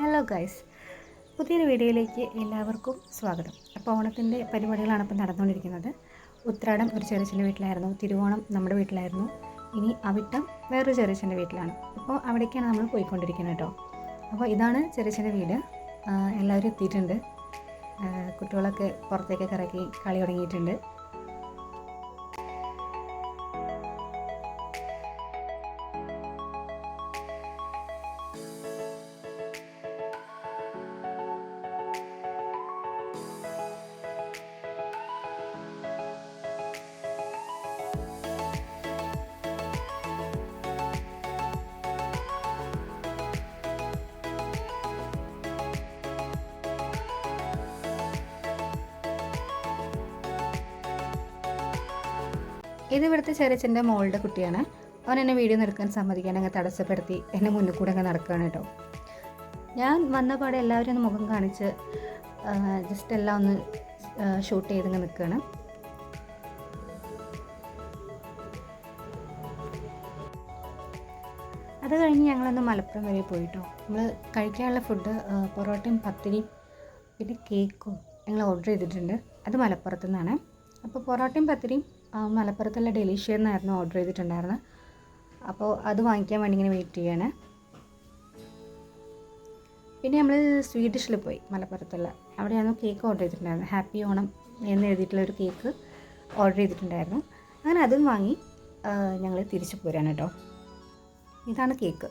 Hello guys പുതിയൊരു വീഡിയോയിലേക്ക് എല്ലാവർക്കും സ്വാഗതം. അപ്പോൾ ഓണത്തിന്റെ പരിപാടികളാണ് ഇപ്പോൾ നടന്നുകൊണ്ടിരിക്കുന്നത്. ഉത്രാടം ഒരു ചെറിയച്ഛന്റെ വീട്ടിലായിരുന്നു. തിരുവോണം നമ്മുടെ വീട്ടിലായിരുന്നു. ഇനി അവിട്ടം വേറൊരു ചെറിയച്ഛന്റെ വീട്ടിലാണ്. അപ്പോൾ അവിടേക്കാണ് നമ്മൾ പോയിക്കൊണ്ടിരിക്കുന്നത് കേട്ടോ. അപ്പോൾ ഇതാണ് ചെറിയച്ഛന്റെ വീട്. എല്ലാവരും എത്തിയിട്ടുണ്ട്. കുട്ടികളൊക്കെ പുറത്തേക്കൊക്കെ ഇറക്കി കളി തുടങ്ങിയിട്ടുണ്ട്. ഇത് ഇവിടുത്തെ ചെറിയച്ഛന്റെ മോളുടെ കുട്ടിയാണ്. അവൻ എന്നെ വീഡിയോ എടുക്കാൻ സമ്മതിക്കാൻ അങ്ങ് തടസ്സപ്പെടുത്തി എന്നെ മുന്നിൽ കൂടെ അങ്ങ് നടക്കുകയാണ് കേട്ടോ. ഞാൻ വന്ന പാടെ എല്ലാവരും ഒന്ന് മുഖം കാണിച്ച് ജസ്റ്റ് എല്ലാം ഒന്ന് ഷൂട്ട് ചെയ്തിങ്ങ് നിൽക്കുകയാണ്. അത് കഴിഞ്ഞ് ഞങ്ങളൊന്ന് മലപ്പുറം വരെ പോയിട്ടോ. നമ്മൾ കഴിക്കാനുള്ള ഫുഡ് പൊറോട്ടയും പത്തിരിയും പിന്നെ കേക്കും ഞങ്ങൾ ഓർഡർ ചെയ്തിട്ടുണ്ട്. അത് മലപ്പുറത്തു നിന്നാണ് അപ്പോൾ പൊറോട്ടയും പത്തിരിയും മലപ്പുറത്തുള്ള ഡെലീഷ്യ എന്നായിരുന്നു ഓർഡർ ചെയ്തിട്ടുണ്ടായിരുന്നത് അപ്പോൾ അത് വാങ്ങിക്കാൻ വേണ്ടി ഇങ്ങനെ വെയിറ്റ് ചെയ്യാണ്. പിന്നെ നമ്മൾ സ്വീഡിഷിൽ പോയി മലപ്പുറത്തുള്ള. അവിടെയാണ് കേക്ക് ഓർഡർ ചെയ്തിട്ടുണ്ടായിരുന്നത് ഹാപ്പി ഓണം എന്ന് എഴുതിയിട്ടുള്ള ഒരു കേക്ക് ഓർഡർ ചെയ്തിട്ടുണ്ടായിരുന്നു. അങ്ങനെ അതും വാങ്ങി ഞങ്ങൾ തിരിച്ചു പോരാണ് കേട്ടോ. ഇതാണ് കേക്ക്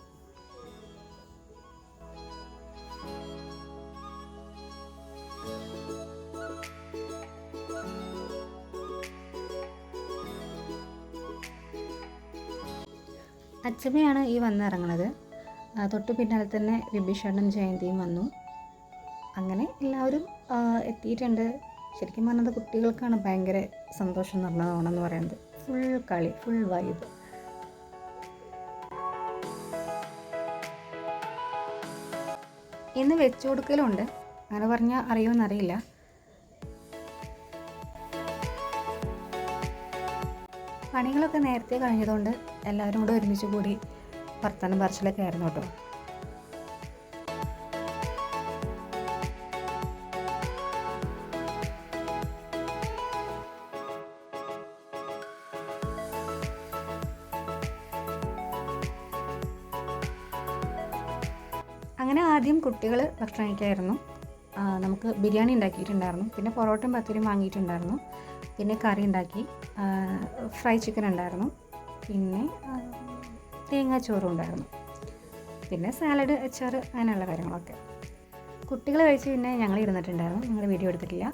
അച്ചമ്മയാണ് ഈ വന്നിറങ്ങുന്നത് തൊട്ട് പിന്നാലെ തന്നെ വിഭീഷണനും ജയന്തിയും വന്നു. അങ്ങനെ എല്ലാവരും എത്തിയിട്ടുണ്ട്. ശരിക്കും പറഞ്ഞത് കുട്ടികൾക്കാണ് ഭയങ്കര സന്തോഷം എന്ന് പറഞ്ഞത് ഓണം എന്ന് പറയുന്നത്. ഫുൾ കളി ഫുൾ വൈബ് ഇന്ന് വെച്ചു കൊടുക്കലുണ്ട്. അങ്ങനെ പറഞ്ഞാൽ അറിയുമെന്നറിയില്ല പണികളൊക്കെ നേരത്തെ കഴിഞ്ഞതുകൊണ്ട് എല്ലാവരും കൂടെ ഒരുമിച്ച് കൂടി വർത്തമാനം പറച്ചിലൊക്കെ ആയിരുന്നു കേട്ടോ. അങ്ങനെ ആദ്യം കുട്ടികൾ ഭക്ഷണം കഴിക്കായിരുന്നു നമുക്ക് ബിരിയാണി ഉണ്ടാക്കിയിട്ടുണ്ടായിരുന്നു. പിന്നെ പൊറോട്ടയും പത്തിരിയും വാങ്ങിയിട്ടുണ്ടായിരുന്നു. പിന്നെ കറി ഉണ്ടാക്കി. ഫ്രൈ ചിക്കൻ ഉണ്ടായിരുന്നു. പിന്നെ തേങ്ങാ തേങ്ങാച്ചോറും ഉണ്ടായിരുന്നു. പിന്നെ സാലഡ് അച്ചാർ അങ്ങനെയുള്ള കാര്യങ്ങളൊക്കെ. കുട്ടികൾ കഴിച്ച് പിന്നെ ഞങ്ങൾ ഇരുന്നിട്ടുണ്ടായിരുന്നു. ഞങ്ങൾ വീഡിയോ എടുത്തിട്ടില്ല.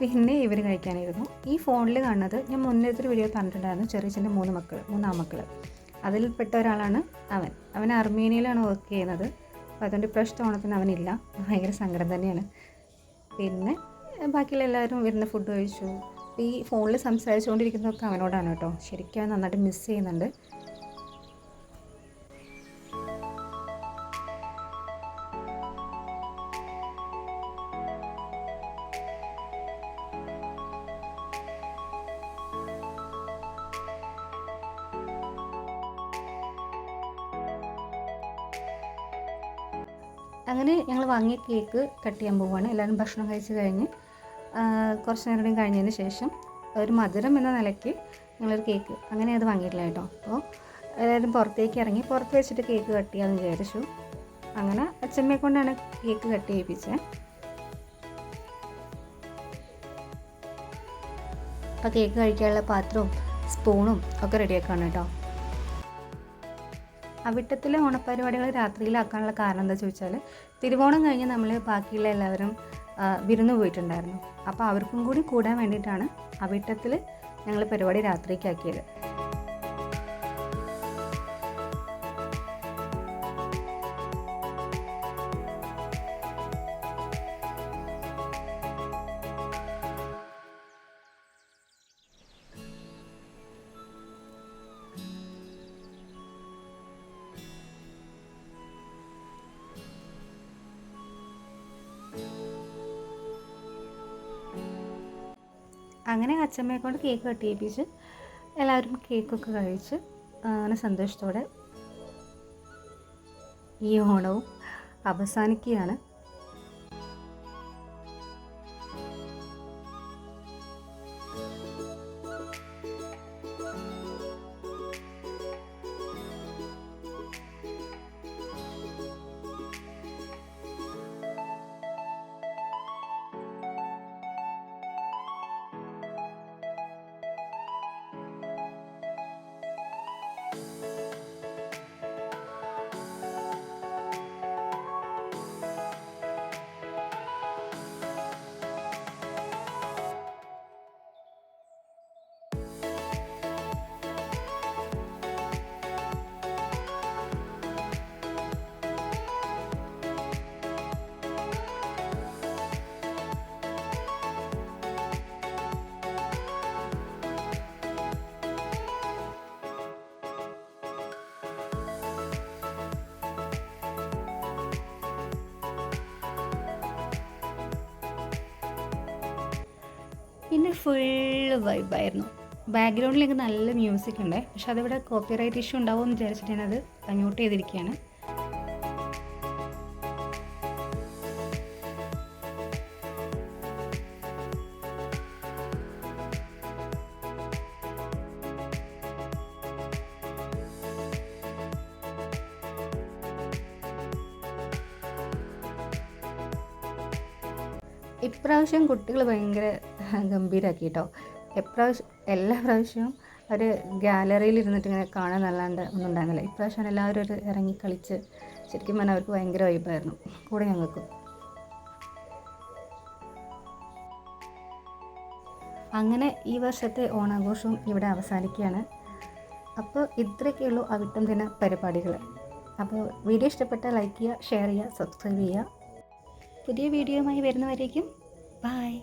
പിന്നെ ഇവർ കഴിക്കാനിരുന്നു. ഈ ഫോണിൽ കാണുന്നത് ഞാൻ മുന്നേത്തൊരു വീഡിയോ കണ്ടിട്ടുണ്ടായിരുന്നു ചെറിയ മൂന്ന് മക്കൾ മൂന്നാം മക്കൾ അതിൽപ്പെട്ട ഒരാളാണ് അവൻ. അവൻ അർമേനിയയിലാണ് വർക്ക് ചെയ്യുന്നത്. അപ്പോൾ അതുകൊണ്ട് ഇപ്രാവശ്യത്തെ ഓണത്തിന് അവനില്ല. ഭയങ്കര സങ്കടം തന്നെയാണ്. പിന്നെ ബാക്കിയുള്ള എല്ലാവരും വരുന്ന ഫുഡ് കഴിച്ചു. ഈ ഫോണിൽ സംസാരിച്ചുകൊണ്ടിരിക്കുന്നതൊക്കെ അവനോടാണ് കേട്ടോ. ശരിക്കും നന്നായിട്ട് മിസ് ചെയ്യുന്നുണ്ട്. അങ്ങനെ ഞങ്ങൾ വാങ്ങിയ കേക്ക് കട്ട് ചെയ്യാൻ പോവുകയാണ്. എല്ലാവരും ഭക്ഷണം കഴിച്ച് കഴിഞ്ഞ് കുറച്ച് നേരം കൂടി കഴിഞ്ഞതിന് ശേഷം ഒരു മധുരം എന്ന നിലയ്ക്ക് ഞങ്ങളൊരു കേക്ക് അങ്ങനെ അത് വാങ്ങിയിട്ടില്ല കേട്ടോ. അപ്പോൾ എല്ലാവരും പുറത്തേക്ക് ഇറങ്ങി പുറത്ത് വെച്ചിട്ട് കേക്ക് കട്ട് ചെയ്യാമെന്ന് വിചാരിച്ചു. അങ്ങനെ അച്ഛമ്മയെ കൊണ്ടാണ് കേക്ക് കട്ട് ചെയ്യിപ്പിച്ചത് അപ്പോൾ കേക്ക് കഴിക്കാനുള്ള പാത്രവും സ്പൂണും ഒക്കെ റെഡിയാക്കാണ് കേട്ടോ. അവിട്ടത്തിലെ ഓണപ്പരിപാടികൾ രാത്രിയിലാക്കാനുള്ള കാരണം എന്താ ചോദിച്ചാൽ തിരുവോണം കഴിഞ്ഞ് നമ്മൾ ബാക്കിയുള്ള എല്ലാവരും വിരുന്ന് പോയിട്ടുണ്ടായിരുന്നു. അപ്പോൾ അവർക്കും കൂടി കൂടാൻ വേണ്ടിയിട്ടാണ് അവിട്ടത്തിൽ ഞങ്ങൾ പരിപാടി രാത്രിക്കാക്കിയത്. അങ്ങനെ അച്ഛമ്മയെ കൊണ്ട് കേക്ക് കട്ട് ചെയ്യിപ്പിച്ച് എല്ലാവരും കേക്കൊക്കെ കഴിച്ച് അങ്ങനെ സന്തോഷത്തോടെ ഈ ഓണവും അവസാനിക്കുകയാണ്. പിന്നെ ഫുള്ള് വൈബായിരുന്നു ബാക്ക്ഗ്രൗണ്ടിലേക്ക് നല്ല മ്യൂസിക് ഉണ്ട്. പക്ഷെ അതിവിടെ കോപ്പിറൈറ്റ് ഇഷ്യൂ ഉണ്ടാവുമെന്ന് വിചാരിച്ചിട്ട് ഞാനത് മ്യൂട്ട് ചെയ്തിരിക്കുകയാണ്. ഇപ്രാവശ്യം കുട്ടികൾ ഭയങ്കര ഗംഭീരമാക്കി കേട്ടോ എപ്രാവശ്യം എല്ലാ പ്രാവശ്യവും ഒരു ഗാലറിയിൽ ഇരുന്നിട്ട് ഇങ്ങനെ കാണാൻ നല്ലാണ്ട് ഒന്നും ഉണ്ടായിരുന്നില്ല. ഇപ്രാവശ്യം എല്ലാവരും ഒരു ഇറങ്ങി കളിച്ച് ശരിക്കും പറഞ്ഞാൽ അവർക്ക് ഭയങ്കര വൈബായിരുന്നു കൂടെ ഞങ്ങൾക്കും. അങ്ങനെ ഈ വർഷത്തെ ഓണാഘോഷവും ഇവിടെ അവസാനിക്കുകയാണ്. അപ്പോൾ ഇത്രയൊക്കെയുള്ളൂ അവിട്ടം ദിന പരിപാടികൾ. അപ്പോൾ വീഡിയോ ഇഷ്ടപ്പെട്ടാൽ ലൈക്ക് ചെയ്യുക ഷെയർ ചെയ്യുക സബ്സ്ക്രൈബ് ചെയ്യുക. പുതിയ വീഡിയോയുമായി വരുന്നവരേക്കും ബായ്